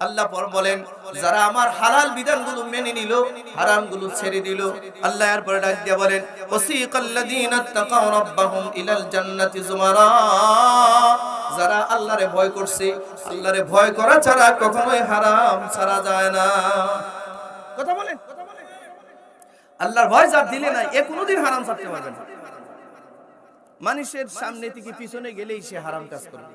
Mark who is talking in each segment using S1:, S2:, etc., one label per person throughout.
S1: আল্লাহ পর বলেন, যারা আমার হালাল বিধানগুলো মেনে নিল, হারামগুলো ছেড়ে দিল, আল্লাহ এরপরে ডাক দিয়ে বলেন ওয়াসিকাল্লাযীনা তাকাউ রাব্বাহুম ইলাল জান্নাতি যুমারা যারা আল্লাহরে ভয় করছে, আল্লাহরে ভয় করা ছাড়া কখনোই হারাম ছাড়া যায় না। কথা বলেন? আল্লাহর ভয় যার দিলে না এ কোনোদিন হারাম ছাড়তে পারবে না। মানুষের সামনে থেকে পিছনে গেলেই সে হারাম কাজ করবে।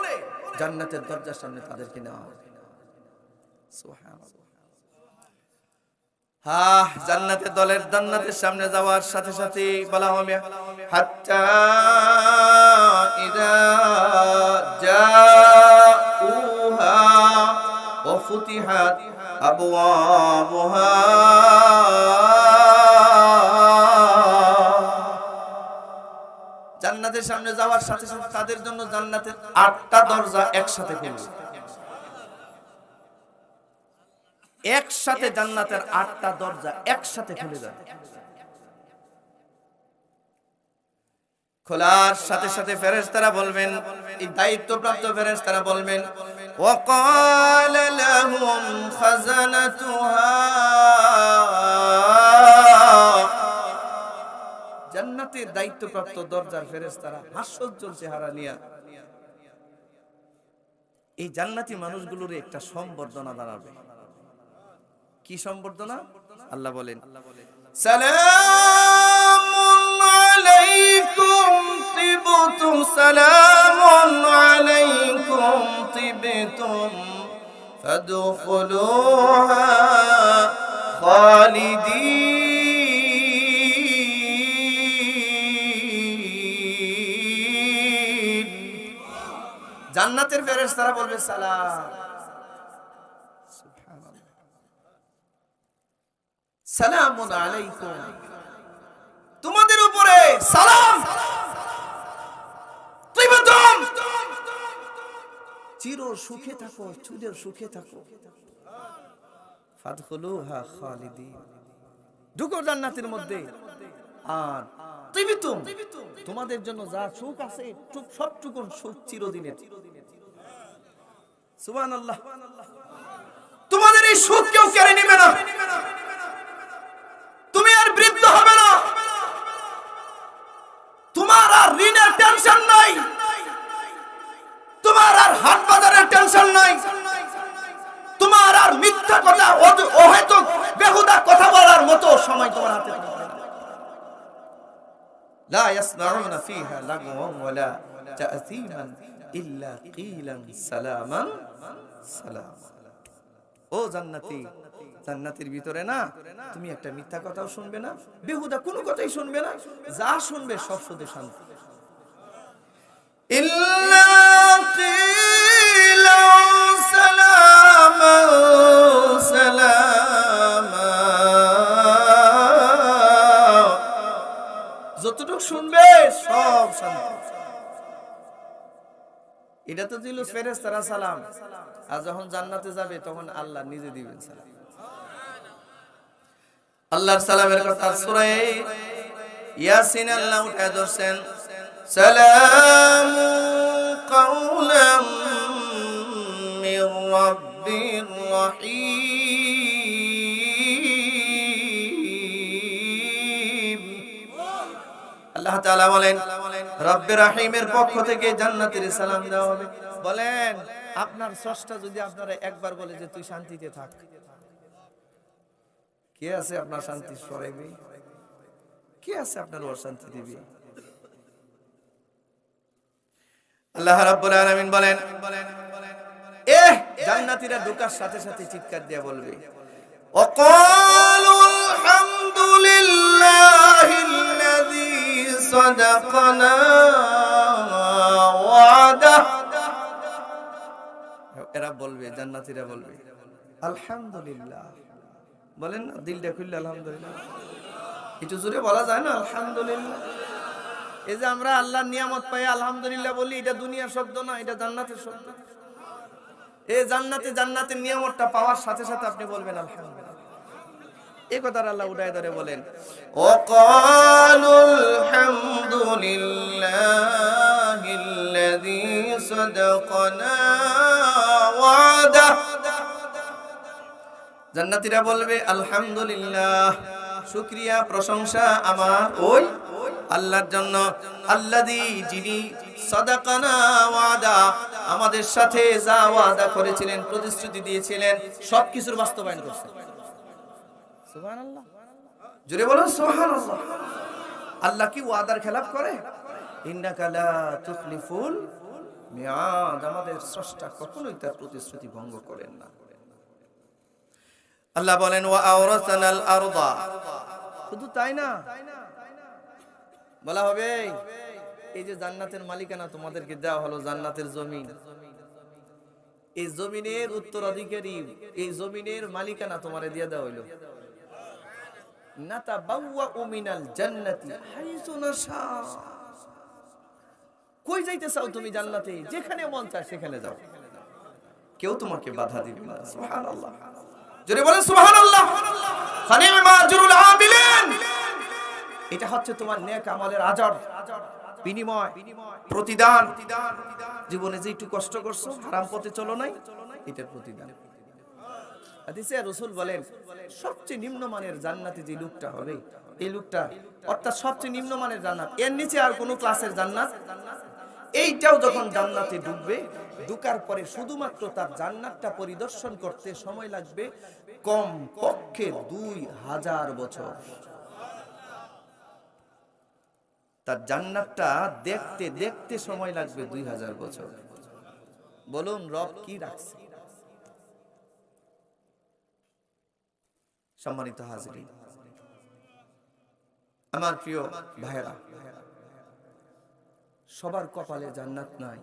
S1: জান্নাতের দরজার সামনে তাদেরকে নেওয়া হবে। দলের জান্নাতের সামনে যাওয়ার সাথে সাথে বলা হবে, হাত্তা ইদা জাউহা তাদের সামনে যাওয়ার সাথে সাথে তাদের জন্য জান্নাতের আটটা দরজা একসাথে খুলবে একসাথে জান্নাতের আটটা দরজা একসাথে খুলে যাবে খোলার সাথে সাথে ফেরেজ তারা বলবেন, এই দায়িত্বপ্রাপ্ত ফেরেশতারা বলবেন ওয়াকালা খাজানা তুহা জান্নাতের দায়িত্বপ্রাপ্ত দরজার ফেরেশতারা হাস্যোজ্জ্বল চেহারা নিয়া এই জান্নাতি মানুষগুলোর একটা সম্বর্ধনা দাঁড়াবে। কি সম্বর্ধনা? আল্লাহ বলেন, সালামুন তিবতুম সালামুন তিবতুম ফাদখুলুহা খালিদিন। জান্নাতের ফেরেশতারা বলবে, সালাম। আলাইকুম। তোমাদের উপরে সালাম। তিবতুম চির সুখে থাকো, চির সুখে থাকো। ফাদখুলুহা ঢুকো জান্নাতের মধ্যে। আর তোমাদের জন্য যা সুখ আছে সবটুকুন সুখ চিরদিনের। সুবহানাল্লাহ তোমাদের এই সুখ কেউ কেড়ে নেবে না তুমি আর বৃদ্ধ হবে না তোমার আর ঋণের টেনশন নাই তোমার আর হাট বাজারের টেনশন নাই তোমার আর মিথ্যা কথা অদ- অহেতুক বেহুদা কথা বলার মতো সময় তোমার হাতে থাকবে না। لا يسمعون فيها لغوا ولا তাযীমান ইল্লা সালামান সালাম। ও জান্নাতি ভিতরে না তুমি একটা মিথ্যা কথাও শুনবে না বেহুদা কোনো কথাই শুনবে না যা শুনবে সব শান্তি। ইল্লা সালামান যতটুকু শুনবে সব শান্তি। এটা তো দিল ফেরেশতারা সালাম। আর যখন জান্নাতে যাবে, তখন আল্লাহ নিজে দিবেন সালাম। আল্লাহর সালামের কথা সূরা ইয়াসিন আল্লাহ উঠায় ধরছেন, সালাম কাওলাম মির রাব্বির রহিম। আল্লাহ তাআলা বলেন রব্বে রাহিমের পক্ষ থেকে জান্নাতের সালাম দেওয়া হবে। বলেন, আপনার স্রষ্টা যদি আপনারা একবার বলে যে, তুই শান্তিতে থাক। কে আছে আপনার শান্তি সরাইবে? কে আছে আপনার ওর শান্তি দিবে? আল্লাহ রাব্বুল আলামিন বলেন এ জান্নাতীরা ঢোকার সাথে সাথে চিৎকার দিয়ে বলবে ওয়াকালু হামদুলিল্লাহ صدقنا وعده এরা বলবে জান্নাতীরা বলবে আলহামদুলিল্লাহ বলেন না দিলটা খুললে আলহামদুলিল্লাহ একটু জোরে বলা যায় না আলহামদুলিল্লাহ এই যে আমরা আল্লাহর নিয়ামত পাই আলহামদুলিল্লাহ বলি এটা দুনিয়ার শব্দ না এটা জান্নাতের শব্দ এই জান্নাতে জান্নাতের নিয়ামতটা পাওয়ার সাথে সাথে আপনি বলবেন আলহামদুলিল্লাহ কথার আল্লাহ উঠায় ধরে বলেন ও আলহামদুলিল্লাহিল্লাযী সাদাকানা ওয়াদা জান্নাতীরা বলবে আলহামদুলিল্লাহ শুকরিয়া প্রশংসা আমার ওই আল্লাহর জন্য আল্লাদি যিনি সাদাকানা ওয়াদা আমাদের সাথে যা ওয়াদা করেছিলেন প্রতিশ্রুতি দিয়েছিলেন সবকিছুর বাস্তবায়ন করছেন। আল্লাহ কি ওয়াদার করে? বলা হবে, এই যে জান্নাতের মালিকানা তোমাদেরকে দেওয়া হলো, জান্নাতের জমিন। এই জমিনের উত্তরাধিকারী, এই জমিনের মালিকানা তোমারে দিয়ে দেওয়া হইল। কই যাইতে চাও তুমি জান্নাতে? যেখানে মন চায় সেখানে যাও। কেউ তোমাকে বাধা দিবে না, সুবহানাল্লাহ। সুবহানাল্লাহ। মাজরুল আমিলিন। এটা হচ্ছে তোমার নেক আমলের আজর, বিনিময়, প্রতিদান। জীবনে যে একটু কষ্ট করছ হারাম পথে চলো নাই, এটার প্রতিদান। পরিদর্শন করতে সময় লাগবে কম পক্ষে দুই হাজার বছর। তার জান্নাতটা দেখতে দেখতে সময় লাগবে দুই হাজার বছর। বলুন, রব কি রাখছে? সম্মানিত হাজরি আমার প্রিয় ভাইয়েরা, সবার কপালে জান্নাত নাই।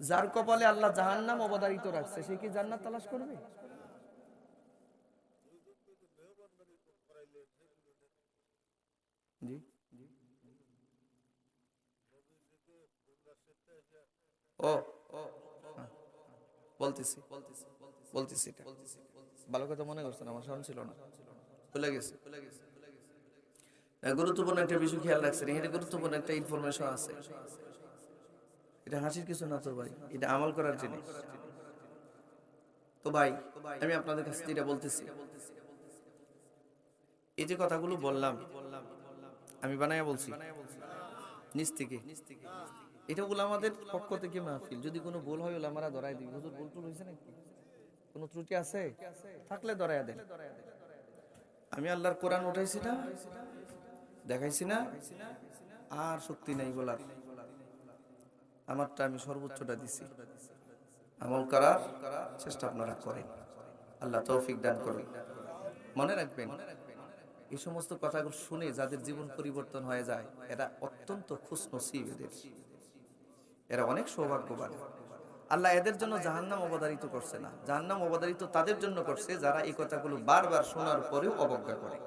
S1: যার কপালে আল্লাহ জাহান্নাম অবদারিত রাখছে, সে কি জান্নাত তালাশ করবে? ও। বলতেছি। বলতেছি। ভালো কথা মনে করছেন, আমার স্মরণ ছিল না। ভুলে গেছে। গুরুত্বপূর্ণ একটা বিষয় খেয়াল রাখছেন গুরুত্বপূর্ণ একটা ইনফরমেশন আছে। এটা হাসির কিছু না তো ভাই, এটা আমল করার জিনিস। তো ভাই, আমি আপনাদের কাছে বলতেছি। এই যে কথাগুলো বললাম, আমি বানায়া বলছি, নিচ থেকে। এটা বলে আমাদের পক্ষ থেকে মাহফিল। যদি কোনো ভুল হয় আমরা ধরাই দিই হুজুর, ভুল টুল হয়েছে নাকি? কোনো ত্রুটি আছে? থাকলে ধরাইয়া দেন। আমি আল্লাহর কোরআন উঠাইছি না, দেখাইছি না, আর শক্তি নাই বলার। আমারটা আমি সর্বোচ্চটা দিছি। আমল করার চেষ্টা আপনারা করেন। আল্লাহ তৌফিক দান করুন। মনে রাখবেন এই সমস্ত কথাগুলো শুনে যাদের জীবন পরিবর্তন হয়ে যায়, এরা অত্যন্ত খুশ নসিব এদের। এরা অনেক সৌভাগ্যবান। আল্লাহ এদের জন্য জাহান্নাম অবদারিত করছে না। জাহান্নাম অবদারিত তাদের জন্য করছে যারা এই কথাগুলো বারবার শোনার পরেও অবজ্ঞা করে।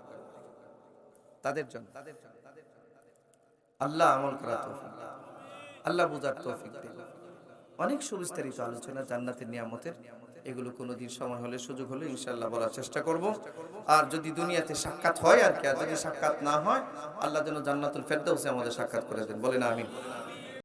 S1: তাদের জন্য। আল্লাহ আমল করা তৌফিক দান। আল্লাহ বুঝার তৌফিক দেন। অনেক সুবিস্তারিত আলোচনা জান্নাতের নিয়ামতের। এগুলো কোনোদিন সময় হলে, সুযোগ হলে ইনশাল্লাহ বলার চেষ্টা করব। আর যদি দুনিয়াতে সাক্ষাৎ হয় আর কি, আর যদি সাক্ষাৎ না হয়, আল্লাহ যেন জান্নাতুল ফেরদাউসে আমাদের সাক্ষাৎ করে দেন। বলেন আমিন।